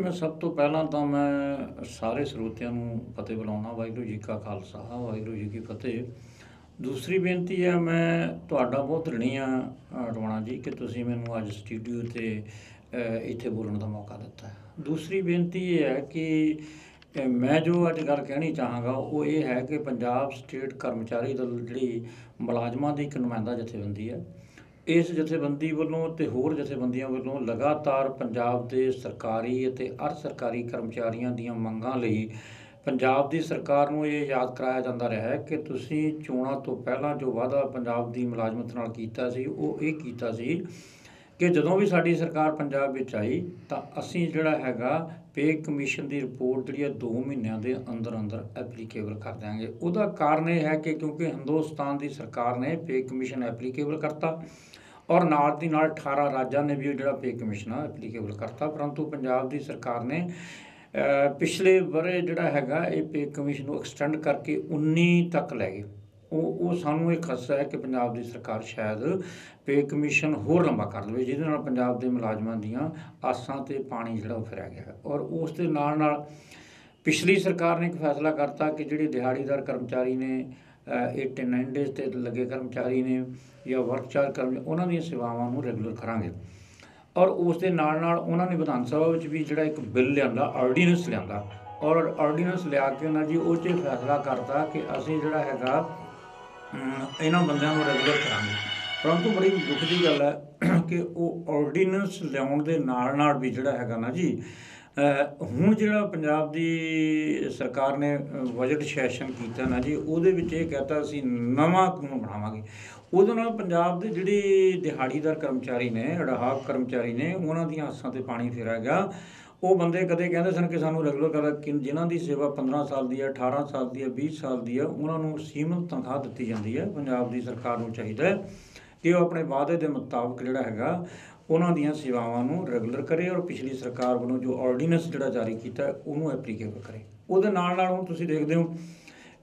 ਮੈਂ ਸਭ ਤੋਂ ਪਹਿਲਾਂ ਤਾਂ ਮੈਂ ਸਾਰੇ ਸਰੋਤਿਆਂ ਨੂੰ ਫਤਿਹ ਬੁਲਾਉਣਾ ਵਾਹਿਗੁਰੂ ਜੀ ਕਾ ਖਾਲਸਾ, ਵਾਹਿਗੁਰੂ ਜੀ ਕੀ ਫਤਿਹ। ਦੂਸਰੀ ਬੇਨਤੀ ਹੈ, ਮੈਂ ਤੁਹਾਡਾ ਬਹੁਤ ਰਣੀ ਆ ਰਵਾਣਾ ਜੀ ਕਿ ਤੁਸੀਂ ਮੈਨੂੰ ਅੱਜ ਸਟੂਡੀਓ ਤੇ ਇੱਥੇ ਬੋਲਣ ਦਾ ਮੌਕਾ ਦਿੱਤਾ। ਦੂਸਰੀ ਬੇਨਤੀ ਇਹ ਹੈ ਕਿ ਮੈਂ ਜੋ ਅੱਜ ਗੱਲ ਕਹਿਣੀ ਚਾਹਾਂਗਾ, ਉਹ ਇਹ ਹੈ ਕਿ ਪੰਜਾਬ ਸਟੇਟ ਕਰਮਚਾਰੀ ਦਲ ਜਿਹੜੀ ਮੁਲਾਜ਼ਮਾਂ ਦੀ ਇੱਕ ਨੁਮਾਇੰਦਾ ਜਥੇਬੰਦੀ ਹੈ ਇਸ ਜਥੇਬੰਦੀ ਵੱਲੋਂ ਤੇ ਹੋਰ ਜਥੇਬੰਦੀਆਂ ਵੱਲੋਂ ਲਗਾਤਾਰ ਪੰਜਾਬ ਦੇ ਸਰਕਾਰੀ ਅਤੇ ਅਰਧ ਸਰਕਾਰੀ ਕਰਮਚਾਰੀਆਂ ਦੀਆਂ ਮੰਗਾਂ ਲਈ ਪੰਜਾਬ ਦੀ ਸਰਕਾਰ ਨੂੰ ਇਹ ਯਾਦ ਕਰਾਇਆ ਜਾਂਦਾ ਰਿਹਾ ਹੈ ਕਿ ਤੁਸੀਂ ਚੋਣਾਂ ਤੋਂ ਪਹਿਲਾਂ ਜੋ ਵਾਅਦਾ ਪੰਜਾਬ ਦੀ ਮੁਲਾਜ਼ਮਤ ਨਾਲ ਕੀਤਾ ਸੀ, ਉਹ ਇਹ ਕੀਤਾ ਸੀ ਕਿ ਜਦੋਂ ਵੀ ਸਾਡੀ ਸਰਕਾਰ ਪੰਜਾਬ ਵਿੱਚ ਆਈ ਤਾਂ ਅਸੀਂ ਜਿਹੜਾ ਹੈਗਾ ਪੇ ਕਮਿਸ਼ਨ ਦੀ ਰਿਪੋਰਟ ਜਿਹੜੀ ਹੈ 2 ਮਹੀਨਿਆਂ ਦੇ ਅੰਦਰ ਅੰਦਰ ਐਪਲੀਕੇਬਲ ਕਰ ਦਿਆਂਗੇ। ਉਹਦਾ ਕਾਰਨ ਇਹ ਹੈ ਕਿ ਕਿਉਂਕਿ ਹਿੰਦੁਸਤਾਨ ਦੀ ਸਰਕਾਰ ਨੇ ਪੇ ਕਮਿਸ਼ਨ ਐਪਲੀਕੇਬਲ ਕਰਤਾ ਔਰ ਨਾਲ ਦੀ ਨਾਲ 18 ਰਾਜਾਂ ਨੇ ਵੀ ਉਹ ਜਿਹੜਾ ਪੇ ਕਮਿਸ਼ਨ ਆ ਐਪਲੀਕੇਬਲ ਕਰਤਾ। ਪਰੰਤੂ ਪੰਜਾਬ ਦੀ ਸਰਕਾਰ ਨੇ ਪਿਛਲੇ ਬਰੇ ਜਿਹੜਾ ਹੈਗਾ ਇਹ ਪੇ ਕਮਿਸ਼ਨ ਨੂੰ ਐਕਸਟੈਂਡ ਕਰਕੇ 19 ਤੱਕ ਲੈ ਗਏ। ਉਹ ਉਹ ਸਾਨੂੰ ਇਹ ਖਦਸ਼ਾ ਹੈ ਕਿ ਪੰਜਾਬ ਦੀ ਸਰਕਾਰ ਸ਼ਾਇਦ ਪੇ ਕਮਿਸ਼ਨ ਹੋਰ ਲੰਬਾ ਕਰ ਲਵੇ, ਜਿਹਦੇ ਨਾਲ ਪੰਜਾਬ ਦੇ ਮੁਲਾਜ਼ਮਾਂ ਦੀਆਂ ਆਸਾਂ ਤੇ ਪਾਣੀ ਜਿਹੜਾ ਉਹ ਫਿਰਿਆ ਗਿਆ ਔਰ ਉਸ ਦੇ ਨਾਲ ਨਾਲ ਪਿਛਲੀ ਸਰਕਾਰ ਨੇ ਇੱਕ ਫੈਸਲਾ ਕਰਤਾ ਕਿ ਜਿਹੜੇ ਦਿਹਾੜੀਦਾਰ ਕਰਮਚਾਰੀ ਨੇ 89 ਡੇਜ਼ ਤੇ ਲੱਗੇ ਕਰਮਚਾਰੀ ਨੇ ਜਾਂ ਵਰਕ ਚਾਰਜ ਕਰਮਚਾਰੀ, ਉਹਨਾਂ ਦੀਆਂ ਸੇਵਾਵਾਂ ਨੂੰ ਰੈਗੂਲਰ ਕਰਾਂਗੇ। ਔਰ ਉਸ ਦੇ ਨਾਲ ਨਾਲ ਉਹਨਾਂ ਨੇ ਵਿਧਾਨ ਸਭਾ ਵਿੱਚ ਵੀ ਜਿਹੜਾ ਇੱਕ ਬਿੱਲ ਲਿਆਂਦਾ, ਆਰਡੀਨੈਂਸ ਲਿਆਂਦਾ। ਔਰ ਆਰਡੀਨੈਂਸ ਲਿਆ ਕੇ ਉਹਨਾਂ ਜੀ ਉਹ 'ਚ ਫੈਸਲਾ ਕਰਤਾ ਕਿ ਅਸੀਂ ਜਿਹੜਾ ਹੈਗਾ ਇਹਨਾਂ ਬੰਦਿਆਂ ਨੂੰ ਰੈਗੂਲਰ ਕਰਾਂਗੇ। ਪਰੰਤੂ ਬੜੀ ਦੁੱਖ ਦੀ ਗੱਲ ਹੈ ਕਿ ਉਹ ਆਰਡੀਨੈਂਸ ਲਿਆਉਣ ਦੇ ਨਾਲ ਨਾਲ ਵੀ ਜਿਹੜਾ ਹੈਗਾ ਨਾ ਜੀ ਹੁਣ ਜਿਹੜਾ ਪੰਜਾਬ ਦੀ ਸਰਕਾਰ ਨੇ ਬਜਟ ਸੈਸ਼ਨ ਕੀਤਾ ਨਾ ਜੀ, ਉਹਦੇ ਵਿੱਚ ਇਹ ਕਹਤਾ ਅਸੀਂ ਨਵਾਂ ਕਾਨੂੰਨ ਬਣਾਵਾਂਗੇ। ਉਹਦੇ ਨਾਲ ਪੰਜਾਬ ਦੇ ਜਿਹੜੇ ਦਿਹਾੜੀਦਾਰ ਕਰਮਚਾਰੀ ਨੇ, ਅੜਾਹਕ ਕਰਮਚਾਰੀ ਨੇ, ਉਹਨਾਂ ਦੀਆਂ ਆਸਾਂ ਤੇ ਪਾਣੀ ਫੇਰਾ ਗਿਆ। ਉਹ ਬੰਦੇ ਕਦੇ ਕਹਿੰਦੇ ਸਨ ਕਿ ਸਾਨੂੰ ਰੈਗੂਲਰ ਕਰ ਕਿ ਜਿਨ੍ਹਾਂ ਦੀ ਸੇਵਾ 15 ਸਾਲ ਦੀ ਹੈ 18 ਸਾਲ ਦੀ ਹੈ 20 ਸਾਲ ਦੀ ਹੈ, ਉਹਨਾਂ ਨੂੰ ਸੀਮਤ ਤਨਖਾਹ ਦਿੱਤੀ ਜਾਂਦੀ ਹੈ, ਪੰਜਾਬ ਦੀ ਸਰਕਾਰ ਨੂੰ ਚਾਹੀਦਾ ਹੈ ਕਿ ਉਹ ਆਪਣੇ ਵਾਅਦੇ ਦੇ ਮੁਤਾਬਕ ਜਿਹੜਾ ਹੈਗਾ ਉਹਨਾਂ ਦੀਆਂ ਸੇਵਾਵਾਂ ਨੂੰ ਰੈਗੂਲਰ ਕਰੇ ਔਰ ਪਿਛਲੀ ਸਰਕਾਰ ਵੱਲੋਂ ਜੋ ਆਰਡੀਨੈਂਸ ਜਿਹੜਾ ਜਾਰੀ ਕੀਤਾ ਉਹਨੂੰ ਐਪਲੀਕੇਬਲ ਕਰੇ। ਉਹਦੇ ਨਾਲ ਨਾਲ ਹੁਣ ਤੁਸੀਂ ਦੇਖਦੇ ਹੋ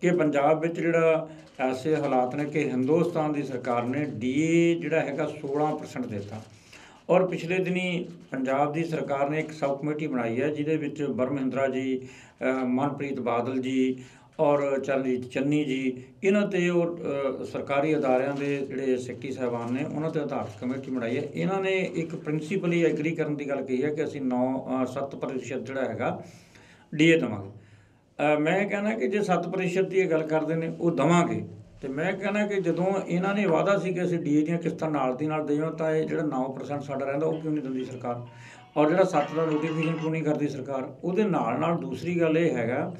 ਕਿ ਪੰਜਾਬ ਵਿੱਚ ਜਿਹੜਾ ਐਸੇ ਹਾਲਾਤ ਨੇ ਕਿ ਹਿੰਦੁਸਤਾਨ ਦੀ ਸਰਕਾਰ ਨੇ ਡੀਏ ਜਿਹੜਾ ਹੈਗਾ 16% ਦਿੱਤਾ। ਔਰ ਪਿਛਲੇ ਦਿਨੀ ਪੰਜਾਬ ਦੀ ਸਰਕਾਰ ਨੇ ਇੱਕ ਸਬ ਕਮੇਟੀ ਬਣਾਈ ਹੈ, ਜਿਹਦੇ ਵਿੱਚ ਬਰਮਹਿੰਦਰਾ ਜੀ ਮਨਪ੍ਰੀਤ ਬਾਦਲ ਜੀ ਔਰ ਚਰਨਜੀਤ ਚੰਨੀ ਜੀ, ਇਹਨਾਂ ਤੇ ਉਹ ਸਰਕਾਰੀ ਅਦਾਰਿਆਂ ਦੇ ਜਿਹੜੇ ਸੈਕਟਰੀ ਸਾਹਿਬਾਨ ਨੇ, ਉਹਨਾਂ ਤੇ ਆਧਾਰਿਤ ਕਮੇਟੀ ਬਣਾਈ ਹੈ। ਇਹਨਾਂ ਨੇ ਇੱਕ ਪ੍ਰਿੰਸੀਪਲੀ ਐਗਰੀ ਕਰਨ ਦੀ ਗੱਲ ਕਹੀ ਹੈ ਕਿ ਅਸੀਂ 9 7% ਜਿਹੜਾ ਹੈਗਾ ਡੀਏ ਦੇਵਾਂਗੇ। ਮੈਂ ਕਹਿੰਦਾ ਕਿ ਜੇ 7% ਦੀ ਇਹ ਗੱਲ ਕਰਦੇ ਨੇ, ਉਹ ਦਵਾਂਗੇ। ਤੇ ਮੈਂ ਕਹਿੰਦਾ ਕਿ ਜਦੋਂ ਇਹਨਾਂ ਨੇ ਵਾਅਦਾ ਸੀ ਕਿ ਅਸੀਂ ਡੀਏ ਦੀਆਂ ਕਿਸ਼ਤਾਂ ਨਾਲ ਦੀ ਨਾਲ ਦੇਵਾਂ, ਤਾਂ ਇਹ ਜਿਹੜਾ 9% ਸਾਡਾ ਰਹਿੰਦਾ, ਉਹ ਕਿਉਂ ਨਹੀਂ ਦਿੰਦੀ ਸਰਕਾਰ? ਔਰ ਜਿਹੜਾ 7 ਦਾ ਨੋਟੀਫਿਕੇਸ਼ਨ ਕਿਉਂ ਨਹੀਂ ਕਰਦੀ ਸਰਕਾਰ? ਉਹਦੇ ਨਾਲ ਨਾਲ ਦੂਸਰੀ ਗੱਲ ਇਹ ਹੈਗਾ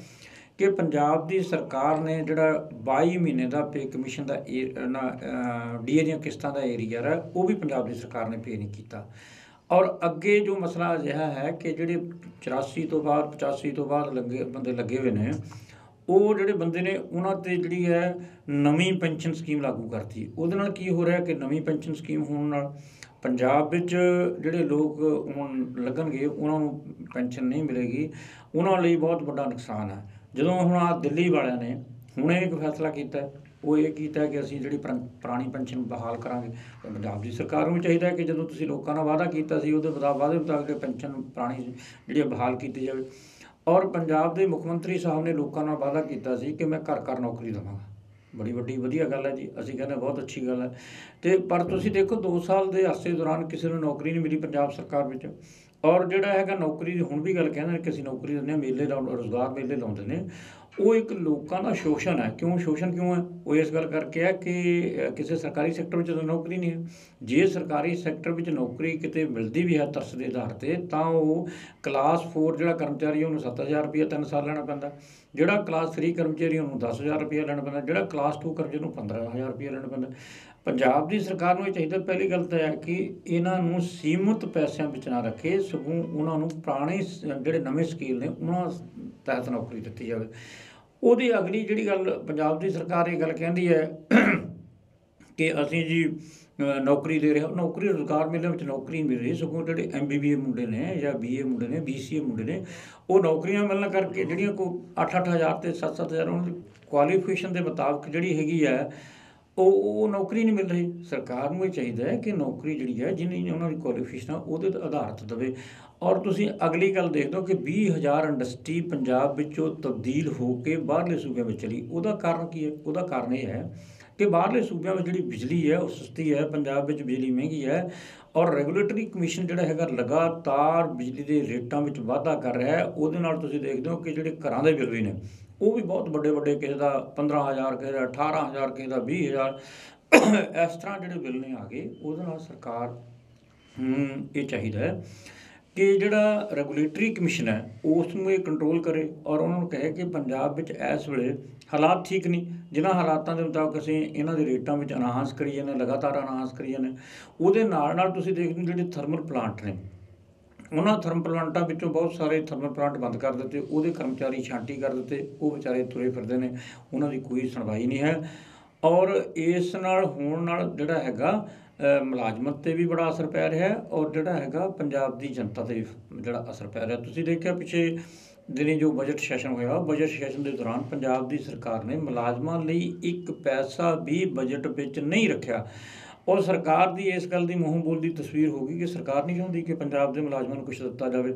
ਕਿ ਪੰਜਾਬ ਦੀ ਸਰਕਾਰ ਨੇ ਜਿਹੜਾ 22 ਮਹੀਨੇ ਦਾ ਪੇ ਕਮਿਸ਼ਨ ਦਾ ਡੀਏ ਦੀਆਂ ਕਿਸ਼ਤਾਂ ਦਾ ਏਰੀਆ ਹੈ ਉਹ ਵੀ ਪੰਜਾਬ ਦੀ ਸਰਕਾਰ ਨੇ ਪੇ ਨਹੀਂ ਕੀਤਾ। ਔਰ ਅੱਗੇ ਜੋ ਮਸਲਾ ਅਜਿਹਾ ਹੈ ਕਿ ਜਿਹੜੇ 84 ਤੋਂ ਬਾਅਦ 85 ਤੋਂ ਬਾਅਦ ਲੱਗੇ, ਬੰਦੇ ਲੱਗੇ ਹੋਏ ਨੇ ਉਹ ਜਿਹੜੇ ਬੰਦੇ ਨੇ ਉਹਨਾਂ ਤੇ ਜਿਹੜੀ ਹੈ ਨਵੀਂ ਪੈਨਸ਼ਨ ਸਕੀਮ ਲਾਗੂ ਕਰਤੀ। ਉਹਦੇ ਨਾਲ ਕੀ ਹੋ ਰਿਹਾ ਕਿ ਨਵੀਂ ਪੈਨਸ਼ਨ ਸਕੀਮ ਹੋਣ ਨਾਲ ਪੰਜਾਬ ਵਿੱਚ ਜਿਹੜੇ ਲੋਕ ਹੁਣ ਲੱਗਣਗੇ, ਉਹਨਾਂ ਨੂੰ ਪੈਨਸ਼ਨ ਨਹੀਂ ਮਿਲੇਗੀ। ਉਹਨਾਂ ਲਈ ਬਹੁਤ ਵੱਡਾ ਨੁਕਸਾਨ ਹੈ। ਜਦੋਂ ਹੁਣ ਆ ਦਿੱਲੀ ਵਾਲਿਆਂ ਨੇ ਹੁਣੇ ਇੱਕ ਫੈਸਲਾ ਕੀਤਾ ਉਹ ਇਹ ਕੀਤਾ ਕਿ ਅਸੀਂ ਜਿਹੜੀ ਪੁਰਾ- ਪੁਰਾਣੀ ਪੈਨਸ਼ਨ ਬਹਾਲ ਕਰਾਂਗੇ। ਪੰਜਾਬ ਦੀ ਸਰਕਾਰ ਨੂੰ ਵੀ ਚਾਹੀਦਾ ਹੈ ਕਿ ਜਦੋਂ ਤੁਸੀਂ ਲੋਕਾਂ ਨਾਲ ਵਾਅਦਾ ਕੀਤਾ ਸੀ, ਉਹਦੇ ਮੁਤਾਬਕ ਵਾਅਦੇ ਮੁਤਾਬਕ ਪੈਨਸ਼ਨ ਪੁਰਾਣੀ ਜਿਹੜੀ ਹੈ ਬਹਾਲ ਕੀਤੀ ਜਾਵੇ। ਔਰ ਪੰਜਾਬ ਦੇ ਮੁੱਖ ਮੰਤਰੀ ਸਾਹਿਬ ਨੇ ਲੋਕਾਂ ਨਾਲ ਵਾਅਦਾ ਕੀਤਾ ਸੀ ਕਿ ਮੈਂ ਘਰ ਘਰ ਨੌਕਰੀ ਦੇਵਾਂਗਾ। ਬੜੀ ਵੱਡੀ, ਵਧੀਆ ਗੱਲ ਹੈ ਜੀ। ਅਸੀਂ ਕਹਿੰਦੇ ਬਹੁਤ ਅੱਛੀ ਗੱਲ ਹੈ। ਤੇ ਪਰ ਤੁਸੀਂ ਦੇਖੋ 2 ਸਾਲ ਦੇ ਅਰਸੇ ਦੌਰਾਨ ਕਿਸੇ ਨੂੰ ਨੌਕਰੀ ਨਹੀਂ ਮਿਲੀ ਪੰਜਾਬ ਸਰਕਾਰ ਵਿੱਚ। ਔਰ ਜਿਹੜਾ ਹੈਗਾ ਨੌਕਰੀ ਦੀ, ਹੁਣ ਵੀ ਗੱਲ ਕਹਿੰਦੇ ਨੇ ਕਿ ਅਸੀਂ ਨੌਕਰੀ ਦਿੰਦੇ ਹਾਂ, ਮੇਲੇ ਲਾਉਣ ਰੋਜ਼ਗਾਰ ਮੇਲੇ ਲਾਉਂਦੇ ਨੇ। ਉਹ ਇੱਕ ਲੋਕਾਂ ਦਾ ਸ਼ੋਸ਼ਣ ਹੈ। ਕਿਉਂ ਸ਼ੋਸ਼ਣ ਕਿਉਂ ਹੈ? ਉਹ ਇਸ ਗੱਲ ਕਰਕੇ ਹੈ ਕਿ ਕਿਸੇ ਸਰਕਾਰੀ ਸੈਕਟਰ ਵਿੱਚ ਨੌਕਰੀ ਨਹੀਂ ਹੈ। ਜੇ ਸਰਕਾਰੀ ਸੈਕਟਰ ਵਿੱਚ ਨੌਕਰੀ ਕਿਤੇ ਮਿਲਦੀ ਵੀ ਹੈ ਤਰਸ ਦੇ ਆਧਾਰ ਤੇ, ਤਾਂ ਉਹ ਕਲਾਸ 4 ਜਿਹੜਾ ਕਰਮਚਾਰੀ ਹੈ, ਉਹਨੂੰ 7000 ਰੁਪਏ 3 ਸਾਲ ਲੈਣਾ ਪੈਂਦਾ। ਜਿਹੜਾ ਕਲਾਸ 3 ਕਰਮਚਾਰੀ ਉਹਨੂੰ 10000 ਰੁਪਏ ਲੈਣਾ ਪੈਂਦਾ। ਜਿਹੜਾ ਕਲਾਸ 2 ਕਰਮਚਾਰੀ ਨੂੰ 15000 ਰੁਪਏ ਲੈਣਾ ਪੈਂਦਾ। ਪੰਜਾਬ ਦੀ ਸਰਕਾਰ ਨੂੰ ਇਹ ਚਾਹੀਦਾ, ਪਹਿਲੀ ਗੱਲ ਤਾਂ ਹੈ ਕਿ ਇਹਨਾਂ ਨੂੰ ਸੀਮਿਤ ਪੈਸਿਆਂ ਵਿੱਚ ਨਾ ਰੱਖੇ, ਸਗੋਂ ਉਹਨਾਂ ਨੂੰ ਪੁਰਾਣੇ ਜਿਹੜੇ ਨਵੇਂ ਸਕੀਲ ਨੇ, ਉਹਨਾਂ ਤਹਿਤ ਨੌਕਰੀ ਦਿੱਤੀ ਜਾਵੇ। ਉਹਦੀ ਅਗਲੀ ਜਿਹੜੀ ਗੱਲ ਪੰਜਾਬ ਦੀ ਸਰਕਾਰ ਇਹ ਗੱਲ ਕਹਿੰਦੀ ਹੈ ਕਿ ਅਸੀਂ ਜੀ ਨੌਕਰੀ ਦੇ ਰਹੇ ਹਾਂ। ਨੌਕਰੀ, ਰੁਜ਼ਗਾਰ ਮੇਲੇ ਵਿੱਚ ਨੌਕਰੀ ਮਿਲ ਰਹੀ ਸਗੋਂ ਜਿਹੜੇ ਐਮਬੀਬੀਏ ਮੁੰਡੇ ਨੇ ਜਾਂ ਬੀਏ ਮੁੰਡੇ ਨੇ ਬੀਸੀਏ ਮੁੰਡੇ ਨੇ, ਉਹ ਨੌਕਰੀਆਂ ਮਿਲਣ ਕਰਕੇ ਜਿਹੜੀਆਂ ਕੋ 8-8000 ਤੇ 7-7000 ਉਹਨਾਂ ਦੀ ਕੁਆਲੀਫਿਕੇਸ਼ਨ ਦੇ ਮੁਤਾਬਕ ਜਿਹੜੀ ਹੈਗੀ ਹੈ ਉਹ ਉਹ ਨੌਕਰੀ ਨਹੀਂ ਮਿਲ ਰਹੀ। ਸਰਕਾਰ ਨੂੰ ਇਹ ਚਾਹੀਦਾ ਹੈ ਕਿ ਨੌਕਰੀ ਜਿਹੜੀ ਹੈ, ਜਿੰਨੀ ਉਹਨਾਂ ਦੀ ਕੁਆਲੀਫਿਕੇਸ਼ਨ ਉਹਦੇ ਤੇ ਆਧਾਰਿਤ ਦੇਵੇ। ਔਰ ਤੁਸੀਂ ਅਗਲੀ ਗੱਲ ਦੇਖ ਲਓ ਕਿ 20000 ਇੰਡਸਟਰੀ ਪੰਜਾਬ ਵਿੱਚੋਂ ਤਬਦੀਲ ਹੋ ਕੇ ਬਾਹਰਲੇ ਸੂਬਿਆਂ ਵਿੱਚ ਚਲੀ। ਉਹਦਾ ਕਾਰਨ ਕੀ ਹੈ? ਉਹਦਾ ਕਾਰਨ ਇਹ ਹੈ ਕਿ ਬਾਹਰਲੇ ਸੂਬਿਆਂ ਵਿੱਚ ਜਿਹੜੀ ਬਿਜਲੀ ਹੈ, ਉਹ ਸਸਤੀ ਹੈ। ਪੰਜਾਬ ਵਿੱਚ ਬਿਜਲੀ ਮਹਿੰਗੀ ਹੈ ਔਰ ਰੈਗੂਲੇਟਰੀ ਕਮਿਸ਼ਨ ਜਿਹੜਾ ਹੈਗਾ, ਲਗਾਤਾਰ ਬਿਜਲੀ ਦੇ ਰੇਟਾਂ ਵਿੱਚ ਵਾਧਾ ਕਰ ਰਿਹਾ ਹੈ। ਉਹਦੇ ਨਾਲ ਤੁਸੀਂ ਦੇਖਦੇ ਹੋ ਕਿ ਜਿਹੜੇ ਘਰਾਂ ਦੇ ਬਿੱਲ ਵੀ ਨੇ ਉਹ ਵੀ ਬਹੁਤ ਵੱਡੇ ਵੱਡੇ ਕਿਸੇ ਦਾ 15000 ਕਿਸੇ ਦਾ 18000 ਕਿਸੇ ਦਾ 20000 ਇਸ ਤਰ੍ਹਾਂ ਜਿਹੜੇ ਬਿੱਲ ਨੇ ਆ ਗਏ, ਉਹਦੇ ਨਾਲ ਸਰਕਾਰ ਨੂੰ ਇਹ ਚਾਹੀਦਾ ਹੈ ਕਿ ਜਿਹੜਾ ਰੈਗੂਲੇਟਰੀ ਕਮਿਸ਼ਨ ਹੈ, ਉਸ ਨੂੰ ਇਹ ਕੰਟਰੋਲ ਕਰੇ ਔਰ ਉਹਨਾਂ ਨੂੰ ਕਹੇ ਕਿ ਪੰਜਾਬ ਵਿੱਚ ਇਸ ਵੇਲੇ ਹਾਲਾਤ ਠੀਕ ਨਹੀਂ, ਜਿਨ੍ਹਾਂ ਹਾਲਾਤਾਂ ਦੇ ਮੁਤਾਬਕ ਅਸੀਂ ਇਹਨਾਂ ਦੇ ਰੇਟਾਂ ਵਿੱਚ ਅਨਾਉਂਸ ਕਰੀ ਜਾਂਦੇ ਲਗਾਤਾਰ ਅਨਾਉਂਸ ਕਰੀ ਜਾਂਦੇ ਉਹਦੇ ਨਾਲ ਨਾਲ ਤੁਸੀਂ ਦੇਖਦੇ ਹੋ ਜਿਹੜੇ ਥਰਮਲ ਪਲਾਂਟ ਨੇ ਉਹਨਾਂ ਥਰਮਲ ਪਲਾਂਟਾਂ ਵਿੱਚੋਂ ਬਹੁਤ ਸਾਰੇ ਥਰਮਲ ਪਲਾਂਟ ਬੰਦ ਕਰ ਦਿੱਤੇ, ਉਹਦੇ ਕਰਮਚਾਰੀ ਛਾਂਟੀ ਕਰ ਦਿੱਤੇ, ਉਹ ਵਿਚਾਰੇ ਤੁਰੇ ਫਿਰਦੇ ਨੇ, ਉਹਨਾਂ ਦੀ ਕੋਈ ਸੁਣਵਾਈ ਨਹੀਂ ਹੈ। ਔਰ ਇਸ ਨਾਲ ਹੋਣ ਨਾਲ ਜਿਹੜਾ ਹੈਗਾ ਮੁਲਾਜ਼ਮਤ ਤੇ ਵੀ ਬੜਾ ਅਸਰ ਪੈ ਰਿਹਾ ਹੈ ਔਰ ਜਿਹੜਾ ਹੈਗਾ ਪੰਜਾਬ ਦੀ ਜਨਤਾ ਤੇ ਜਿਹੜਾ ਅਸਰ ਪੈ ਰਿਹਾ। ਤੁਸੀਂ ਦੇਖਿਆ ਪਿਛੇ ਦਿਨੀ ਜੋ ਬਜਟ ਸੈਸ਼ਨ ਹੋਇਆ, ਬਜਟ ਸੈਸ਼ਨ ਦੇ ਦੌਰਾਨ ਪੰਜਾਬ ਦੀ ਸਰਕਾਰ ਨੇ ਮੁਲਾਜ਼ਮਾਂ ਲਈ ਇੱਕ ਪੈਸਾ ਵੀ ਬਜਟ ਵਿੱਚ ਨਹੀਂ ਰੱਖਿਆ। ਔਰ ਸਰਕਾਰ ਦੀ ਇਸ ਗੱਲ ਦੀ ਮੂੰਹ ਬੋਲਦੀ ਤਸਵੀਰ ਹੋ ਗਈ ਕਿ ਸਰਕਾਰ ਨਹੀਂ ਚਾਹੁੰਦੀ ਕਿ ਪੰਜਾਬ ਦੇ ਮੁਲਾਜ਼ਮਾਂ ਨੂੰ ਕੁਝ ਦਿੱਤਾ ਜਾਵੇ।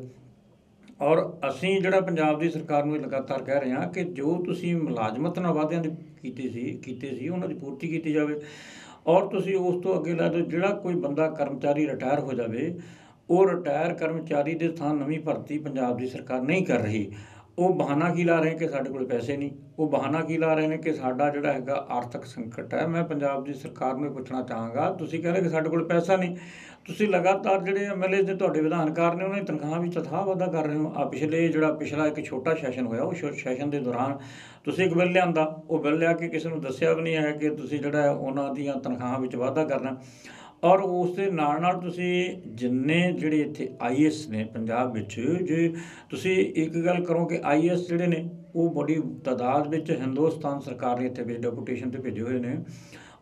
ਔਰ ਅਸੀਂ ਜਿਹੜਾ ਪੰਜਾਬ ਦੀ ਸਰਕਾਰ ਨੂੰ ਲਗਾਤਾਰ ਕਹਿ ਰਹੇ ਹਾਂ ਕਿ ਜੋ ਤੁਸੀਂ ਮੁਲਾਜ਼ਮਤ ਨਾਲ ਵਾਅਦਿਆਂ ਦੀ ਕੀਤੇ ਸੀ ਕੀਤੇ ਸੀ, ਉਹਨਾਂ ਦੀ ਪੂਰਤੀ ਕੀਤੀ ਜਾਵੇ। ਔਰ ਤੁਸੀਂ ਉਸ ਤੋਂ ਅੱਗੇ ਲੈ ਦਿਓ ਜਿਹੜਾ ਕੋਈ ਬੰਦਾ ਕਰਮਚਾਰੀ ਰਿਟਾਇਰ ਹੋ ਜਾਵੇ, ਉਹ ਰਿਟਾਇਰ ਕਰਮਚਾਰੀ ਦੇ ਥਾਂ ਨਵੀਂ ਭਰਤੀ ਪੰਜਾਬ ਦੀ ਸਰਕਾਰ ਨਹੀਂ ਕਰ ਰਹੀ। ਉਹ ਬਹਾਨਾ ਕੀ ਲਾ ਰਹੇ ਕਿ ਸਾਡੇ ਕੋਲ ਪੈਸੇ ਨਹੀਂ? ਉਹ ਬਹਾਨਾ ਕੀ ਲਾ ਰਹੇ ਨੇ ਕਿ ਸਾਡਾ ਜਿਹੜਾ ਹੈਗਾ ਆਰਥਿਕ ਸੰਕਟ ਹੈ? ਮੈਂ ਪੰਜਾਬ ਦੀ ਸਰਕਾਰ ਨੂੰ ਪੁੱਛਣਾ ਚਾਹਾਂਗਾ। ਤੁਸੀਂ ਕਹਿੰਦੇ ਕਿ ਸਾਡੇ ਕੋਲ ਪੈਸਾ ਨਹੀਂ। ਤੁਸੀਂ ਲਗਾਤਾਰ ਜਿਹੜੇ ਐਮਐਲਏ ਦੇ ਤੁਹਾਡੇ ਵਿਧਾਨਕਾਰ ਨੇ ਉਹਨਾਂ ਦੀ ਤਨਖਾਹ ਵਿੱਚ ਤਥਾ ਵਾਧਾ ਕਰ ਰਹੇ ਹੋ। ਆ ਪਿਛਲੇ ਜਿਹੜਾ ਪਿਛਲਾ ਇੱਕ ਛੋਟਾ ਸੈਸ਼ਨ ਹੋਇਆ, ਉਹ ਸੈਸ਼ਨ ਦੇ ਦੌਰਾਨ ਤੁਸੀਂ ਇੱਕ ਬਿੱਲ ਲਿਆਂਦਾ। ਉਹ ਬਿੱਲ ਲਿਆ ਕੇ ਕਿਸੇ ਨੂੰ ਦੱਸਿਆ ਵੀ ਨਹੀਂ ਹੈ ਕਿ ਤੁਸੀਂ ਜਿਹੜਾ ਉਹਨਾਂ ਦੀਆਂ ਤਨਖਾਹਾਂ ਵਿੱਚ ਵਾਧਾ ਕਰਨਾ। ਔਰ ਉਸ ਦੇ ਨਾਲ ਨਾਲ ਤੁਸੀਂ ਜਿੰਨੇ ਜਿਹੜੇ ਇੱਥੇ ਆਈਐਸ ਨੇ ਪੰਜਾਬ ਵਿੱਚ, ਜੇ ਤੁਸੀਂ ਇੱਕ ਗੱਲ ਕਰੋ ਕਿ ਆਈਐਸ ਜਿਹੜੇ ਨੇ, ਉਹ ਬੜੀ ਤਾਦਾਦ ਵਿੱਚ ਹਿੰਦੁਸਤਾਨ ਸਰਕਾਰ ਨੇ ਇੱਥੇ ਵੀ ਡੈਪੂਟੇਸ਼ਨ ਤੇ ਭੇਜੇ ਹੋਏ ਨੇ।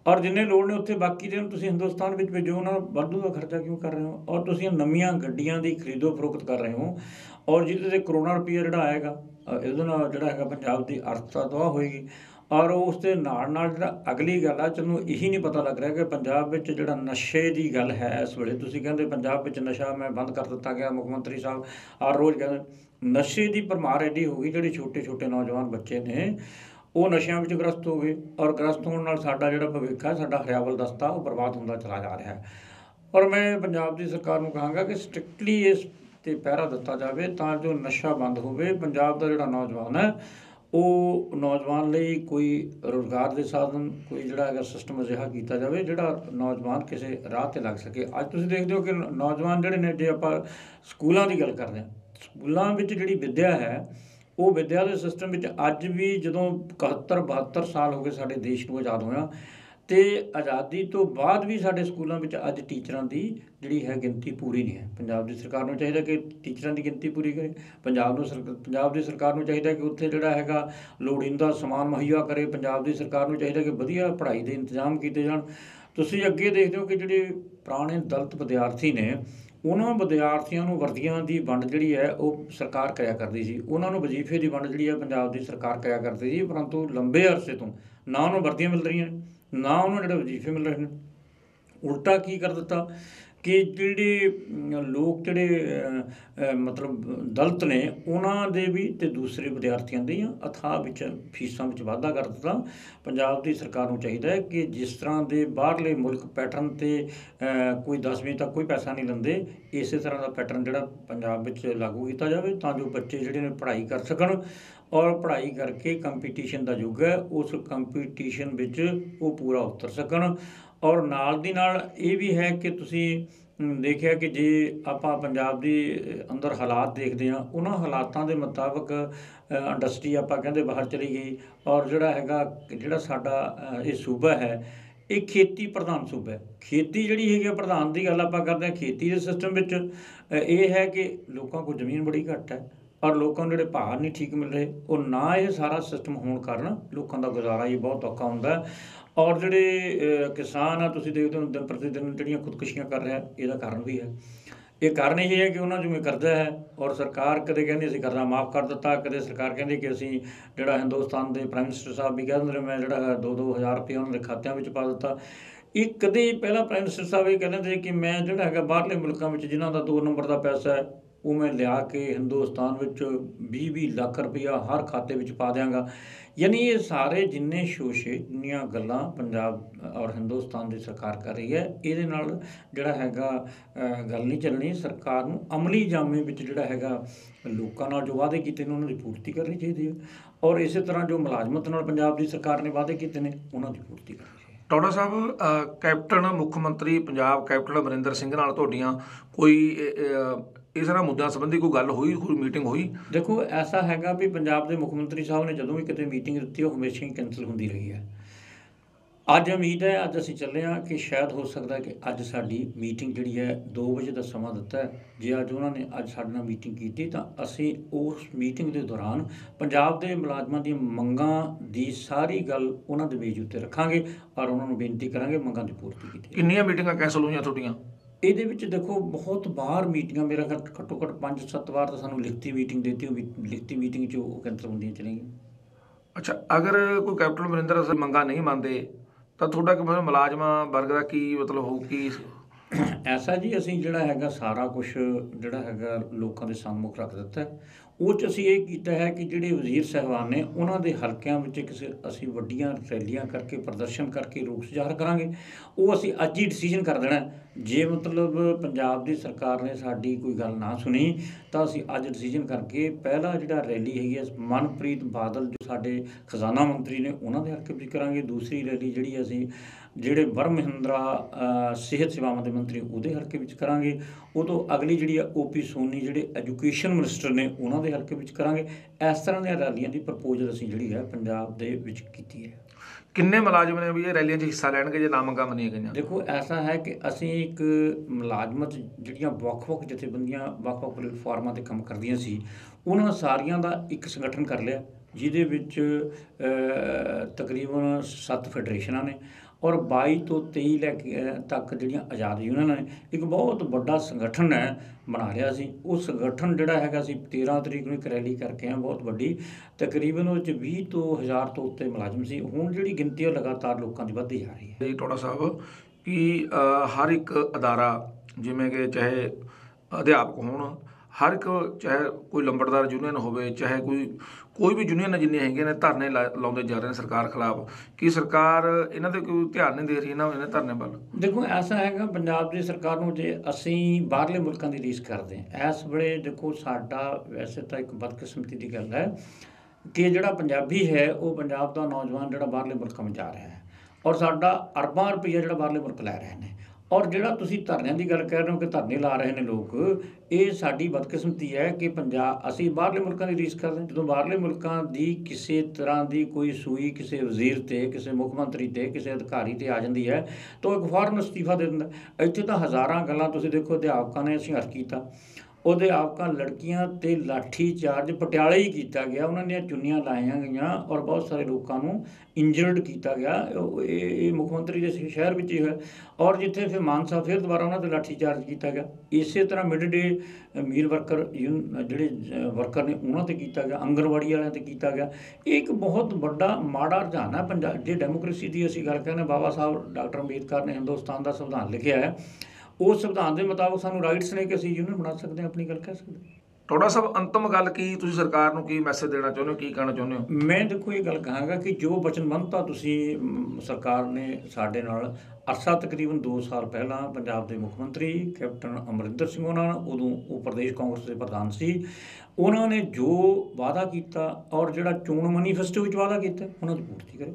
ਔਰ ਜਿੰਨੇ ਲੋੜ ਨੇ ਉੱਥੇ ਬਾਕੀ ਦੇ ਨੂੰ ਤੁਸੀਂ ਹਿੰਦੁਸਤਾਨ ਵਿੱਚ ਭੇਜੋ, ਉਹਨਾਂ ਵਾਧੂ ਦਾ ਖਰਚਾ ਕਿਉਂ ਕਰ ਰਹੇ ਹੋ? ਔਰ ਤੁਸੀਂ ਨਵੀਆਂ ਗੱਡੀਆਂ ਦੀ ਖਰੀਦੋ ਫਰੋਖਤ ਕਰ ਰਹੇ ਹੋ। ਔਰ ਜਿਹਦੇ ਤੇ ਕਰੋਨਾ ਰੁਪਈਆ ਜਿਹੜਾ ਆਏਗਾ ਇਹਦੇ ਨਾਲ ਜਿਹੜਾ ਹੈਗਾ ਪੰਜਾਬ ਦੀ ਅਰਥਤਾ ਤਬਾਹ ਹੋਏਗੀ। ਔਰ ਉਸ ਦੇ ਨਾਲ ਨਾਲ ਜਿਹੜਾ ਅਗਲੀ ਗੱਲ ਆ, ਤੁਹਾਨੂੰ ਇਹੀ ਨਹੀਂ ਪਤਾ ਲੱਗ ਰਿਹਾ ਕਿ ਪੰਜਾਬ ਵਿੱਚ ਜਿਹੜਾ ਨਸ਼ੇ ਦੀ ਗੱਲ ਹੈ ਇਸ ਵੇਲੇ। ਤੁਸੀਂ ਕਹਿੰਦੇ ਪੰਜਾਬ ਵਿੱਚ ਨਸ਼ਾ ਮੈਂ ਬੰਦ ਕਰ ਦਿੱਤਾ ਗਿਆ, ਮੁੱਖ ਮੰਤਰੀ ਸਾਹਿਬ ਹਰ ਰੋਜ਼ ਕਹਿੰਦੇ, ਨਸ਼ੇ ਦੀ ਪਰਮਾਰ ਐਡੀ ਹੋ ਗਈ ਜਿਹੜੇ ਛੋਟੇ ਛੋਟੇ ਨੌਜਵਾਨ ਬੱਚੇ ਨੇ, ਉਹ ਨਸ਼ਿਆਂ ਵਿੱਚ ਗ੍ਰਸਤ ਹੋ ਗਏ ਔਰ ਗ੍ਰਸਤ ਹੋਣ ਨਾਲ ਸਾਡਾ ਜਿਹੜਾ ਭਵਿੱਖ ਹੈ, ਸਾਡਾ ਹਰਿਆਵਲ ਦਸਤਾ ਉਹ ਬਰਬਾਦ ਹੁੰਦਾ ਚਲਾ ਜਾ ਰਿਹਾ ਹੈ। ਔਰ ਮੈਂ ਪੰਜਾਬ ਦੀ ਸਰਕਾਰ ਨੂੰ ਕਹਾਂਗਾ ਕਿ ਸਟ੍ਰਿਕਟਲੀ ਇਸ ਤੇ ਪਹਿਰਾ ਦਿੱਤਾ ਜਾਵੇ ਤਾਂ ਜੋ ਨਸ਼ਾ ਬੰਦ ਹੋਵੇ। ਪੰਜਾਬ ਦਾ ਜਿਹੜਾ ਨੌਜਵਾਨ ਹੈ ਉਹ ਨੌਜਵਾਨ ਲਈ ਕੋਈ ਰੋਜ਼ਗਾਰ ਦੇ ਸਾਧਨ, ਕੋਈ ਜਿਹੜਾ ਹੈਗਾ ਸਿਸਟਮ ਅਜਿਹਾ ਕੀਤਾ ਜਾਵੇ ਜਿਹੜਾ ਨੌਜਵਾਨ ਕਿਸੇ ਰਾਹ ਤੇ ਲੱਗ ਸਕੇ। ਅੱਜ ਤੁਸੀਂ ਦੇਖਦੇ ਹੋ ਕਿ ਨੌਜਵਾਨ ਜਿਹੜੇ ਨੇ, ਜੇ ਆਪਾਂ ਸਕੂਲਾਂ ਦੀ ਗੱਲ ਕਰਦੇ ਹਾਂ, ਸਕੂਲਾਂ ਵਿੱਚ ਜਿਹੜੀ ਵਿੱਦਿਆ ਹੈ, ਉਹ ਵਿੱਦਿਆ ਦੇ ਸਿਸਟਮ ਵਿੱਚ ਅੱਜ ਵੀ ਜਦੋਂ 71 72 ਸਾਲ ਹੋ ਗਏ ਸਾਡੇ ਦੇਸ਼ ਨੂੰ ਆਜ਼ਾਦ ਹੋਇਆ ਤੇ ਆਜ਼ਾਦੀ ਤੋਂ ਬਾਅਦ ਵੀ ਸਾਡੇ ਸਕੂਲਾਂ ਵਿੱਚ ਅੱਜ ਟੀਚਰਾਂ ਦੀ ਜਿਹੜੀ ਹੈ ਗਿਣਤੀ ਪੂਰੀ ਨਹੀਂ ਹੈ। ਪੰਜਾਬ ਦੀ ਸਰਕਾਰ ਨੂੰ ਚਾਹੀਦਾ ਕਿ ਟੀਚਰਾਂ ਦੀ ਗਿਣਤੀ ਪੂਰੀ ਕਰੇ। ਪੰਜਾਬ ਨੂੰ ਪੰਜਾਬ ਦੀ ਸਰਕਾਰ ਨੂੰ ਚਾਹੀਦਾ ਕਿ ਉੱਥੇ ਜਿਹੜਾ ਹੈਗਾ ਲੋੜੀਂਦਾ ਸਮਾਨ ਮੁਹੱਈਆ ਕਰੇ। ਪੰਜਾਬ ਦੀ ਸਰਕਾਰ ਨੂੰ ਚਾਹੀਦਾ ਕਿ ਵਧੀਆ ਪੜ੍ਹਾਈ ਦੇ ਇੰਤਜ਼ਾਮ ਕੀਤੇ ਜਾਣ। ਤੁਸੀਂ ਅੱਗੇ ਦੇਖਦੇ ਹੋ ਕਿ ਜਿਹੜੇ ਪੁਰਾਣੇ ਦਲਤ ਵਿਦਿਆਰਥੀ ਨੇ, ਉਹਨਾਂ ਵਿਦਿਆਰਥੀਆਂ ਨੂੰ ਵਰਦੀਆਂ ਦੀ ਵੰਡ ਜਿਹੜੀ ਹੈ ਉਹ ਸਰਕਾਰ ਕਰਿਆ ਕਰਦੀ ਸੀ। ਉਹਨਾਂ ਨੂੰ ਵਜ਼ੀਫੇ ਦੀ ਵੰਡ ਜਿਹੜੀ ਹੈ ਪੰਜਾਬ ਦੀ ਸਰਕਾਰ ਕਰਿਆ ਕਰਦੀ ਸੀ, ਪਰੰਤੂ ਲੰਬੇ ਅਰਸੇ ਤੋਂ ਨਾ ਉਹਨੂੰ ਵਰਦੀਆਂ ਮਿਲ ਰਹੀਆਂ ਨਾ ਉਹਨੂੰ ਜਿਹੜੇ ਵਜ਼ੀਫੇ ਮਿਲ ਰਹੇ ਨੇ। ਉਲਟਾ ਕੀ ਕਰ ਦਿੱਤਾ ਕਿ ਜਿਹੜੇ ਲੋਕ ਜਿਹੜੇ ਮਤਲਬ ਦਲਤ ਨੇ, ਉਹਨਾਂ ਦੇ ਵੀ ਤੇ ਦੂਸਰੇ ਵਿਦਿਆਰਥੀਆਂ ਦੀਆਂ ਅਥਾਹ ਵਿੱਚ ਫੀਸਾਂ ਵਿੱਚ ਵਾਧਾ ਕਰ ਦਿੱਤਾ। ਪੰਜਾਬ ਦੀ ਸਰਕਾਰ ਨੂੰ ਚਾਹੀਦਾ ਹੈ ਕਿ ਜਿਸ ਤਰ੍ਹਾਂ ਦੇ ਬਾਹਰਲੇ ਮੁਲਕ ਪੈਟਰਨ ਤੇ ਕੋਈ 10ਵੀਂ ਤੱਕ ਕੋਈ ਪੈਸਾ ਨਹੀਂ ਲੈਂਦੇ, ਇਸੇ ਤਰ੍ਹਾਂ ਦਾ ਪੈਟਰਨ ਜਿਹੜਾ ਪੰਜਾਬ ਵਿੱਚ ਲਾਗੂ ਕੀਤਾ ਜਾਵੇ ਤਾਂ ਜੋ ਬੱਚੇ ਜਿਹੜੇ ਨੇ ਪੜ੍ਹਾਈ ਕਰ ਸਕਣ। ਔਰ ਪੜ੍ਹਾਈ ਕਰਕੇ ਕੰਪੀਟੀਸ਼ਨ ਦਾ ਯੁੱਗ ਹੈ, ਉਸ ਕੰਪੀਟੀਸ਼ਨ ਵਿੱਚ ਉਹ ਪੂਰਾ ਉਤਰ ਸਕਣ। ਔਰ ਨਾਲ ਦੀ ਨਾਲ ਇਹ ਵੀ ਹੈ ਕਿ ਤੁਸੀਂ ਦੇਖਿਆ ਕਿ ਜੇ ਆਪਾਂ ਪੰਜਾਬ ਦੀ ਅੰਦਰ ਹਾਲਾਤ ਦੇਖਦੇ ਆ ਉਹਨਾਂ ਹਾਲਾਤਾਂ ਦੇ ਮੁਤਾਬਕ ਇੰਡਸਟਰੀ ਆਪਾਂ ਕਹਿੰਦੇ ਬਾਹਰ ਚਲੀ ਗਈ। ਔਰ ਜਿਹੜਾ ਹੈਗਾ, ਜਿਹੜਾ ਸਾਡਾ ਇਹ ਸੂਬਾ ਹੈ, ਇਹ ਖੇਤੀ ਪ੍ਰਧਾਨ ਸੂਬਾ ਹੈ। ਖੇਤੀ ਜਿਹੜੀ ਹੈਗੀ ਪ੍ਰਧਾਨ ਦੀ ਗੱਲ ਆਪਾਂ ਕਰਦੇ ਆ ਖੇਤੀ ਦੇ ਸਿਸਟਮ ਵਿੱਚ। ਇਹ ਹੈ ਕਿ ਲੋਕਾਂ ਕੋਲ ਜ਼ਮੀਨ ਬੜੀ ਘੱਟ ਹੈ। ਔਰ ਲੋਕਾਂ ਨੂੰ ਜਿਹੜੇ ਭਾਅ ਨਹੀਂ ਠੀਕ ਮਿਲ ਰਹੇ, ਉਹ ਨਾ ਇਹ ਸਾਰਾ ਸਿਸਟਮ ਹੋਣ ਕਾਰਨ ਲੋਕਾਂ ਦਾ ਗੁਜ਼ਾਰਾ ਹੀ ਬਹੁਤ ਔਖਾ ਹੁੰਦਾ ਔਰ ਜਿਹੜੇ ਕਿਸਾਨ ਆ, ਤੁਸੀਂ ਦੇਖਦੇ ਹੋ, ਦਿਨ ਪ੍ਰਤੀ ਦਿਨ ਜਿਹੜੀਆਂ ਖੁਦਕੁਸ਼ੀਆਂ ਕਰ ਰਿਹਾ, ਇਹਦਾ ਕਾਰਨ ਵੀ ਹੈ। ਇਹ ਕਾਰਨ ਇਹ ਹੈ ਕਿ ਉਹਨਾਂ ਜਿਵੇਂ ਕਰਜ਼ਾ ਹੈ, ਔਰ ਸਰਕਾਰ ਕਦੇ ਕਹਿੰਦੀ ਅਸੀਂ ਕਰਜ਼ਾ ਮਾਫ ਕਰ ਦਿੱਤਾ, ਕਦੇ ਸਰਕਾਰ ਕਹਿੰਦੀ ਕਿ ਅਸੀਂ ਜਿਹੜਾ ਹਿੰਦੁਸਤਾਨ ਦੇ ਪ੍ਰਾਈਮ ਮਿਨਿਸਟਰ ਸਾਹਿਬ ਵੀ ਕਹਿੰਦੇ ਨੇ, ਮੈਂ ਜਿਹੜਾ 2-2000 ਰੁਪਏ ਉਹਨਾਂ ਦੇ ਖਾਤਿਆਂ ਵਿੱਚ ਪਾ ਦਿੱਤਾ। ਇਹ ਕਦੇ ਪਹਿਲਾਂ ਪ੍ਰਾਈਮ ਮਿਨਿਸਟਰ ਸਾਹਿਬ ਇਹ ਕਹਿੰਦੇ ਸੀ ਕਿ ਮੈਂ ਜਿਹੜਾ ਹੈਗਾ ਬਾਹਰਲੇ ਮੁਲਕਾਂ ਵਿੱਚ ਜਿਨ੍ਹਾਂ ਦਾ 2 ਨੰਬਰ ਦਾ ਪੈਸਾ ਹੈ ਉਹ ਮੈਂ ਲਿਆ ਕੇ ਹਿੰਦੁਸਤਾਨ ਵਿੱਚ 20-20 ਲੱਖ ਰੁਪਇਆ ਹਰ ਖਾਤੇ ਵਿੱਚ ਪਾ ਦਿਆਂਗਾ। ਯਾਨੀ ਇਹ ਸਾਰੇ ਜਿੰਨੇ ਸ਼ੋਸ਼ੇ ਦੀਆਂ ਗੱਲਾਂ ਪੰਜਾਬ ਔਰ ਹਿੰਦੁਸਤਾਨ ਦੀ ਸਰਕਾਰ ਕਰ ਰਹੀ ਹੈ, ਇਹਦੇ ਨਾਲ ਜਿਹੜਾ ਹੈਗਾ ਗੱਲ ਨਹੀਂ ਚੱਲਣੀ। ਸਰਕਾਰ ਨੂੰ ਅਮਲੀ ਜਾਮੇ ਵਿੱਚ ਜਿਹੜਾ ਹੈਗਾ, ਲੋਕਾਂ ਨਾਲ ਜੋ ਵਾਅਦੇ ਕੀਤੇ ਨੇ, ਉਹਨਾਂ ਦੀ ਪੂਰਤੀ ਕਰਨੀ ਚਾਹੀਦੀ ਹੈ। ਔਰ ਇਸੇ ਤਰ੍ਹਾਂ ਜੋ ਮੁਲਾਜ਼ਮਤ ਨਾਲ ਪੰਜਾਬ ਦੀ ਸਰਕਾਰ ਨੇ ਵਾਅਦੇ ਕੀਤੇ ਨੇ, ਉਹਨਾਂ ਦੀ ਪੂਰਤੀ ਕਰਨੀ ਚਾਹੀਦੀ ਟੌੜਾ ਸਾਹਿਬ ਕੈਪਟਨ ਮੁੱਖ ਮੰਤਰੀ ਪੰਜਾਬ ਕੈਪਟਨ ਅਮਰਿੰਦਰ ਸਿੰਘ ਨਾਲ ਤੁਹਾਡੀਆਂ ਕੋਈ ਇਸ ਤਰ੍ਹਾਂ ਮੁੱਦਿਆਂ ਸੰਬੰਧੀ ਕੋਈ ਗੱਲ ਹੋਈ ਕੋਈ ਮੀਟਿੰਗ ਹੋਈ? ਦੇਖੋ ਐਸਾ ਹੈਗਾ ਵੀ ਪੰਜਾਬ ਦੇ ਮੁੱਖ ਮੰਤਰੀ ਸਾਹਿਬ ਨੇ ਜਦੋਂ ਵੀ ਕਿਤੇ ਮੀਟਿੰਗ ਦਿੱਤੀ ਉਹ ਹਮੇਸ਼ਾ ਹੀ ਕੈਂਸਲ ਹੁੰਦੀ ਰਹੀ ਹੈ। ਅੱਜ ਉਮੀਦ ਹੈ ਅੱਜ ਅਸੀਂ ਚੱਲੇ ਹਾਂ ਕਿ ਸ਼ਾਇਦ ਹੋ ਸਕਦਾ ਕਿ ਅੱਜ ਸਾਡੀ ਮੀਟਿੰਗ ਜਿਹੜੀ ਹੈ 2 ਵਜੇ ਦਾ ਸਮਾਂ ਦਿੱਤਾ ਹੈ। ਜੇ ਅੱਜ ਉਹਨਾਂ ਨੇ ਅੱਜ ਸਾਡੇ ਨਾਲ ਮੀਟਿੰਗ ਕੀਤੀ ਤਾਂ ਅਸੀਂ ਉਸ ਮੀਟਿੰਗ ਦੇ ਦੌਰਾਨ ਪੰਜਾਬ ਦੇ ਮੁਲਾਜ਼ਮਾਂ ਦੀਆਂ ਮੰਗਾਂ ਦੀ ਸਾਰੀ ਗੱਲ ਉਹਨਾਂ ਦੇ ਮੇਜ਼ ਉੱਤੇ ਰੱਖਾਂਗੇ ਔਰ ਉਹਨਾਂ ਨੂੰ ਬੇਨਤੀ ਕਰਾਂਗੇ ਮੰਗਾਂ ਦੀ ਪੂਰਤੀ ਕੀਤੀ। ਕਿੰਨੀਆਂ ਮੀਟਿੰਗਾਂ ਕੈਂਸਲ ਹੋਈਆਂ ਤੁਹਾਡੀਆਂ? ਇਹਦੇ ਵਿੱਚ ਦੇਖੋ ਬਹੁਤ ਬਾਹਰ ਮੀਟਿੰਗਾਂ ਮੇਰਾ ਘੱਟੋ ਘੱਟ 5-7 ਵਾਰ ਤਾਂ ਸਾਨੂੰ ਲਿਖਤੀ ਮੀਟਿੰਗ ਦਿੱਤੀ ਲਿਖਤੀ ਮੀਟਿੰਗ 'ਚ ਉਹ ਕੈਂਸਲ ਹੁੰਦੀਆਂ ਚਲੀਆਂ ਅੱਛਾ ਅਗਰ ਕੋਈ ਕੈਪਟਨ ਅਮਰਿੰਦਰ ਸਿੰਘ ਮੰਗਾਂ ਨਹੀਂ ਮੰਨਦੇ ਤਾਂ ਤੁਹਾਡਾ ਕਿ ਮੁਲਾਜ਼ਮਾਂ ਵਰਗ ਦਾ ਕੀ ਮਤਲਬ ਹੋਊ ਕੀ ਐਸਾ ਜੀ ਅਸੀਂ ਜਿਹੜਾ ਹੈਗਾ ਸਾਰਾ ਕੁਝ ਜਿਹੜਾ ਹੈਗਾ ਲੋਕਾਂ ਦੇ ਸਾਹਮਣੇ ਰੱਖ ਦਿੱਤਾ। ਉਹ ਚ ਅਸੀਂ ਇਹ ਕੀਤਾ ਹੈ ਕਿ ਜਿਹੜੇ ਵਜ਼ੀਰ ਸਾਹਿਬਾਨ ਨੇ ਉਹਨਾਂ ਦੇ ਹਲਕਿਆਂ ਵਿੱਚ ਕਿਸੇ ਅਸੀਂ ਵੱਡੀਆਂ ਰੈਲੀਆਂ ਕਰਕੇ ਪ੍ਰਦਰਸ਼ਨ ਕਰਕੇ ਰੋਸ ਜ਼ਾਹਰ ਕਰਾਂਗੇ ਉਹ ਅਸੀਂ ਅੱਜ ਹੀ ਡਿਸੀਜਨ ਕਰ ਦੇਣਾ। ਜੇ ਮਤਲਬ ਪੰਜਾਬ ਦੀ ਸਰਕਾਰ ਨੇ ਸਾਡੀ ਕੋਈ ਗੱਲ ਨਾ ਸੁਣੀ, ਤਾਂ ਅਸੀਂ ਅੱਜ ਡਿਸੀਜਨ ਕਰਕੇ ਪਹਿਲਾ ਜਿਹੜਾ ਰੈਲੀ ਹੈਗੀ ਹੈ ਮਨਪ੍ਰੀਤ ਬਾਦਲ ਜੋ ਸਾਡੇ ਖਜ਼ਾਨਾ ਮੰਤਰੀ ਨੇ, ਉਹਨਾਂ ਦੇ ਹਲਕੇ ਵਿੱਚ ਕਰਾਂਗੇ। ਦੂਸਰੀ ਰੈਲੀ ਜਿਹੜੀ ਅਸੀਂ, ਜਿਹੜੇ ਵਰ ਮਹਿੰਦਰਾ ਸਿਹਤ ਸੇਵਾਵਾਂ ਦੇ ਮੰਤਰੀ ਉਹਦੇ ਹਲਕੇ ਵਿੱਚ ਕਰਾਂਗੇ। ਉਹ ਤੋਂ ਅਗਲੀ ਜਿਹੜੀ ਆ ਓਪੀ ਸੋਨੀ ਜਿਹੜੇ ਐਜੂਕੇਸ਼ਨ ਮਿਨਿਸਟਰ ਨੇ, ਉਹਨਾਂ ਦੇ ਹਲਕੇ ਵਿੱਚ ਕਰਾਂਗੇ। ਇਸ ਤਰ੍ਹਾਂ ਦੀਆਂ ਰੈਲੀਆਂ ਦੀ ਪ੍ਰਪੋਜ਼ਲ ਅਸੀਂ ਜਿਹੜੀ ਹੈ ਪੰਜਾਬ ਦੇ ਵਿੱਚ ਕੀਤੀ ਹੈ। ਕਿੰਨੇ ਮੁਲਾਜ਼ਮ ਨੇ ਵੀ ਇਹ ਰੈਲੀਆਂ 'ਚ ਹਿੱਸਾ ਲੈਣਗੇ ਜੇ ਨਾ ਮੰਗਾਂ ਮੰਨੀਆਂ ਗਈਆਂ ਦੇਖੋ, ਐਸਾ ਹੈ ਕਿ ਅਸੀਂ ਇੱਕ ਮੁਲਾਜ਼ਮਤ ਜਿਹੜੀਆਂ ਵੱਖ-ਵੱਖ ਜਥੇਬੰਦੀਆਂ, ਵੱਖ-ਵੱਖ ਪਲੇਟਫਾਰਮਾਂ ਤੇ ਕੰਮ ਕਰਦੀਆਂ ਸੀ, ਉਹਨਾਂ ਸਾਰੀਆਂ ਦਾ ਇੱਕ ਸੰਗਠਨ ਕਰ ਲਿਆ, ਜਿਹਦੇ ਵਿੱਚ ਤਕਰੀਬਨ 7 ਫੈਡਰੇਸ਼ਨਾਂ ਨੇ। ਔਰ 22 ਤੋਂ 23 ਲੈ ਕੇ ਤੱਕ ਜਿਹੜੀਆਂ ਆਜ਼ਾਦ ਯੂਨੀਅਨਾਂ ਨੇ ਇੱਕ ਬਹੁਤ ਵੱਡਾ ਸੰਗਠਨ ਹੈ ਬਣਾ ਲਿਆ ਸੀ। ਉਹ ਸੰਗਠਨ ਜਿਹੜਾ ਹੈਗਾ ਸੀ 13 ਤਰੀਕ ਨੂੰ ਇੱਕ ਰੈਲੀ ਕਰਕੇ ਆ ਬਹੁਤ ਵੱਡੀ। ਤਕਰੀਬਨ ਉਹ ਚ 20 ਤੋਂ ਹਜ਼ਾਰ ਤੋਂ ਉੱਤੇ ਮੁਲਾਜ਼ਮ ਸੀ। ਹੁਣ ਜਿਹੜੀ ਗਿਣਤੀ ਉਹ ਲਗਾਤਾਰ ਲੋਕਾਂ ਦੀ ਵੱਧਦੀ ਜਾ ਰਹੀ ਹੈ। ਜੀ ਟੋੜਾ ਸਾਹਿਬ ਕਿ ਹਰ ਇੱਕ ਅਦਾਰਾ, ਜਿਵੇਂ ਕਿ ਚਾਹੇ ਅਧਿਆਪਕ ਹੋਣ ਹਰ ਇੱਕ ਚਾਹੇ ਕੋਈ ਲੰਬੜਦਾਰ ਯੂਨੀਅਨ ਹੋਵੇ, ਚਾਹੇ ਕੋਈ ਕੋਈ ਵੀ ਯੂਨੀਅਨ ਜਿੰਨੀਆਂ ਹੈਗੀਆਂ ਨੇ, ਧਰਨੇ ਲਾ- ਲਾਉਂਦੇ ਜਾ ਰਹੇ ਨੇ ਸਰਕਾਰ ਖਿਲਾਫ। ਕੀ ਸਰਕਾਰ ਇਹਨਾਂ ਤੇ ਕੋਈ ਧਿਆਨ ਨਹੀਂ ਦੇ ਰਹੀ ਇਹਨਾਂ ਇਹਨਾਂ ਧਰਨੇ ਵੱਲ? ਦੇਖੋ, ਐਸਾ ਹੈਗਾ ਪੰਜਾਬ ਦੀ ਸਰਕਾਰ ਨੂੰ ਜੇ ਅਸੀਂ ਬਾਹਰਲੇ ਮੁਲਕਾਂ ਦੀ ਰੀਸ ਕਰਦੇ ਹਾਂ ਇਸ ਵੇਲੇ ਦੇਖੋ ਸਾਡਾ ਵੈਸੇ ਤਾਂ ਇੱਕ ਬਦਕਿਸਮਤੀ ਦੀ ਗੱਲ ਹੈ ਕਿ ਜਿਹੜਾ ਪੰਜਾਬੀ ਹੈ, ਉਹ ਪੰਜਾਬ ਦਾ ਨੌਜਵਾਨ ਜਿਹੜਾ ਬਾਹਰਲੇ ਮੁਲਕਾਂ ਵਿੱਚ ਜਾ ਰਿਹਾ ਹੈ। ਔਰ ਸਾਡਾ ਅਰਬਾਂ ਰੁਪਈਆ ਜਿਹੜਾ ਬਾਹਰਲੇ ਮੁਲਕ ਲੈ ਰਹੇ ਨੇ। ਔਰ ਜਿਹੜਾ ਤੁਸੀਂ ਧਰਨਿਆਂ ਦੀ ਗੱਲ ਕਰ ਰਹੇ ਹੋ ਕਿ ਧਰਨੇ ਲਾ ਰਹੇ ਨੇ ਲੋਕ, ਇਹ ਸਾਡੀ ਬਦਕਿਸਮਤੀ ਹੈ ਕਿ ਪੰਜਾਬ ਅਸੀਂ ਬਾਹਰਲੇ ਮੁਲਕਾਂ ਦੀ ਰੀਸ ਕਰਦੇ ਜਦੋਂ ਬਾਹਰਲੇ ਮੁਲਕਾਂ ਦੀ ਕਿਸੇ ਤਰ੍ਹਾਂ ਦੀ ਕੋਈ ਸੂਈ ਕਿਸੇ ਵਜ਼ੀਰ ਤੇ, ਕਿਸੇ ਮੁੱਖ ਮੰਤਰੀ ਤੇ, ਕਿਸੇ ਅਧਿਕਾਰੀ ਤੇ ਆ ਜਾਂਦੀ ਹੈ, ਤਾਂ ਉਹ ਇੱਕ ਫੌਰਨ ਅਸਤੀਫਾ ਦੇ ਦਿੰਦਾ। ਇੱਥੇ ਤਾਂ ਹਜ਼ਾਰਾਂ ਗੱਲਾਂ ਤੁਸੀਂ ਦੇਖੋ, ਅਧਿਆਪਕਾਂ ਨੇ ਸੰਘਰਸ਼ ਕੀਤਾ। ਉਹਦੇ ਆਪਕਾਂ ਲੜਕੀਆਂ ਤੇ ਲਾਠੀ ਚਾਰਜ ਪਟਿਆਲੇ ਹੀ ਕੀਤਾ ਗਿਆ। ਉਹਨਾਂ ਦੀਆਂ ਚੁੰਨੀਆਂ ਲਾਈਆਂ ਗਈਆਂ ਔਰ ਬਹੁਤ ਸਾਰੇ ਲੋਕਾਂ ਨੂੰ ਇੰਜਰਡ ਕੀਤਾ ਗਿਆ। ਇਹ ਮੁੱਖ ਮੰਤਰੀ ਦੇ ਸ਼ਹਿਰ ਵਿੱਚ ਹੀ ਹੋਇਆ। ਔਰ ਜਿੱਥੇ ਫਿਰ ਮਾਨਸਾ ਫਿਰ ਦੁਬਾਰਾ ਉਹਨਾਂ ਤੇ ਲਾਠੀ ਚਾਰਜ ਕੀਤਾ ਗਿਆ। ਇਸੇ ਤਰ੍ਹਾਂ ਮਿਡ ਡੇ ਮੀਲ ਵਰਕਰ ਯੂਨ- ਜਿਹੜੇ ਵਰਕਰ ਨੇ ਉਹਨਾਂ ਤੇ ਕੀਤਾ ਗਿਆ। ਅੰਗਨਵਾੜੀ ਵਾਲਿਆਂ ਤੇ ਕੀਤਾ ਗਿਆ। ਇਹ ਇੱਕ ਬਹੁਤ ਵੱਡਾ ਮਾੜਾ ਰੁਝਾਨ ਹੈ। ਪੰਜਾਬ ਜੇ ਡੈਮੋਕ੍ਰੇਸੀ ਦੀ ਅਸੀਂ ਗੱਲ ਕਰਦੇ ਹਾਂ ਬਾਬਾ ਸਾਹਿਬ, ਡਾਕਟਰ ਅੰਬੇਦਕਰ ਨੇ ਹਿੰਦੁਸਤਾਨ ਦਾ ਸੰਵਿਧਾਨ ਲਿਖਿਆ ਹੈ। ਉਸ ਸੰਵਿਧਾਨ ਦੇ ਮੁਤਾਬਕ ਸਾਨੂੰ ਰਾਈਟਸ ਨੇ ਕਿ ਅਸੀਂ ਯੂਨੀਅਨ ਬਣਾ ਸਕਦੇ ਹਾਂ ਆਪਣੀ ਗੱਲ ਕਹਿ ਸਕਦੇ ਹਾਂ। ਟੋੜਾ ਸਾਹਿਬ ਅੰਤਮ ਗੱਲ ਕੀ? ਤੁਸੀਂ ਸਰਕਾਰ ਨੂੰ ਕੀ ਮੈਸੇਜ ਦੇਣਾ ਚਾਹੁੰਦੇ ਹੋ ਕੀ ਕਹਿਣਾ ਚਾਹੁੰਦੇ ਹੋ? ਮੈਂ ਦੇਖੋ ਇਹ ਗੱਲ ਕਹਾਂਗਾ ਕਿ ਜੋ ਵਚਨਬੱਧਤਾ ਤੁਸੀਂ ਸਰਕਾਰ ਨੇ ਸਾਡੇ ਨਾਲ ਅਰਸਾ ਤਕਰੀਬਨ 2 ਸਾਲ ਪਹਿਲਾਂ ਪੰਜਾਬ ਦੇ ਮੁੱਖ ਮੰਤਰੀ ਕੈਪਟਨ ਅਮਰਿੰਦਰ ਸਿੰਘ ਉਹਨਾਂ ਉਦੋਂ ਉਹ ਪ੍ਰਦੇਸ਼ ਕਾਂਗਰਸ ਦੇ ਪ੍ਰਧਾਨ ਸੀ ਉਹਨਾਂ ਨੇ ਜੋ ਵਾਅਦਾ ਕੀਤਾ ਔਰ ਜਿਹੜਾ ਚੋਣ ਮੈਨੀਫੈਸਟੋ ਵਿੱਚ ਵਾਅਦਾ ਕੀਤਾ ਉਹਨਾਂ ਦੀ ਪੂਰਤੀ ਕਰੇ